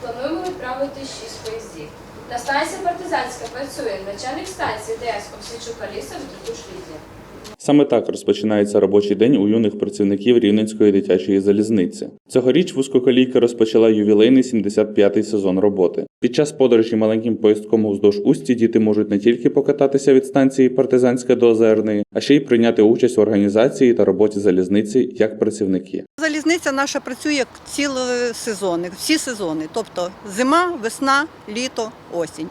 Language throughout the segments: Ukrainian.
плануємо відправити 6 поїздів. На станції партизанська працює начальник станції ДС Овсічука Аліса Вітрикуш Лідія. Саме так розпочинається робочий день у юних працівників Рівненської дитячої залізниці. Цьогоріч вузькоколійка розпочала ювілейний 75-й сезон роботи. Під час подорожі маленьким поїздком уздовж Усті діти можуть не тільки покататися від станції Партизанська до Озерної, а ще й прийняти участь в організації та роботі залізниці як працівники. Залізниця наша працює цілі сезони, всі сезони, тобто зима, весна, літо, осінь.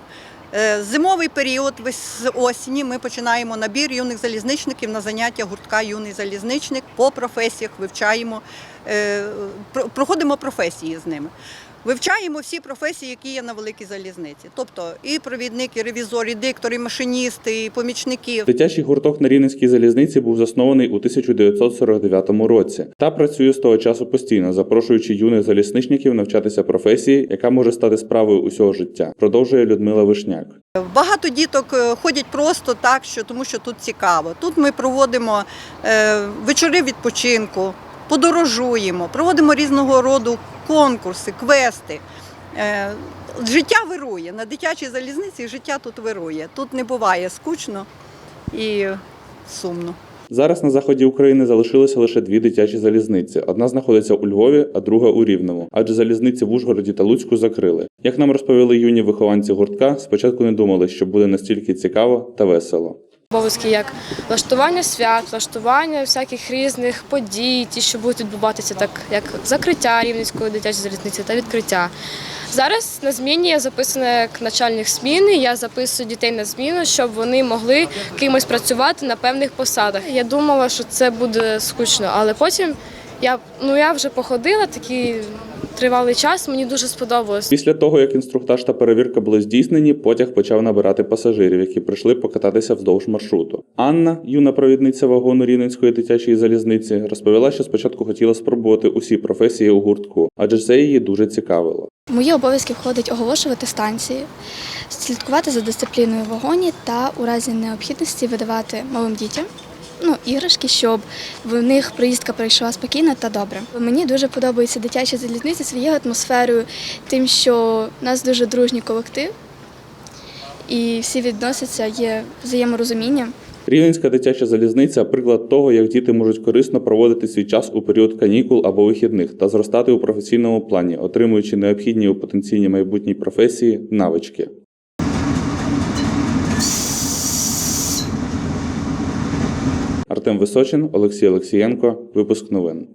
Е, Зимовий період з осені ми починаємо набір юних залізничників на заняття гуртка Юний залізничник по професіях, вивчаємо, е, про- проходимо професії з ними. Вивчаємо всі професії, які є на великій залізниці. Тобто і провідник, і ревізор, і диктор, і машиністи, і помічники. Дитячий гурток на Рівненській залізниці був заснований у 1949 році та працює з того часу постійно, запрошуючи юних залізничників навчатися професії, яка може стати справою усього життя. Продовжує Людмила Вишняк. Багато діток е, ходять просто так, що тому що тут цікаво. Тут ми проводимо е, вечори відпочинку, подорожуємо, проводимо різного роду конкурси, квести. Е, життя вирує. На дитячій залізниці життя тут вирує. Тут не буває скучно і сумно. Зараз на заході України залишилося лише дві дитячі залізниці. Одна знаходиться у Львові, а друга у Рівному, адже залізниці в Ужгороді та Луцьку закрили. Як нам розповіли юні вихованці гуртка, спочатку не думали, що буде настільки цікаво та весело. Обов'язки як влаштування свят, влаштування всяких різних подій, ті, що будуть відбуватися, так як закриття рівненської дитячої залізниці та відкриття. Зараз на зміні я записана як начальник зміни. Я записую дітей на зміну, щоб вони могли кимось працювати на певних посадах. Я думала, що це буде скучно, але потім я ну я вже походила такий тривалий час. Мені дуже сподобалось. Після того, як інструктаж та перевірка були здійснені, потяг почав набирати пасажирів, які прийшли покататися вздовж маршруту. Анна, юна провідниця вагону Рівненської дитячої залізниці, розповіла, що спочатку хотіла спробувати усі професії у гуртку, адже це її дуже цікавило. Мої обов'язки входить оголошувати станції, слідкувати за дисципліною в вагоні та у разі необхідності видавати малим дітям ну, іграшки, щоб в них проїздка пройшла спокійно та добре. Мені дуже подобається дитяча залізниця своєю атмосферою, тим, що в нас дуже дружній колектив і всі відносяться, є взаєморозуміння. Рівненська дитяча залізниця приклад того, як діти можуть корисно проводити свій час у період канікул або вихідних та зростати у професійному плані, отримуючи необхідні у потенційній майбутній професії навички. Артем Височин, Олексій Олексієнко. Випуск новин.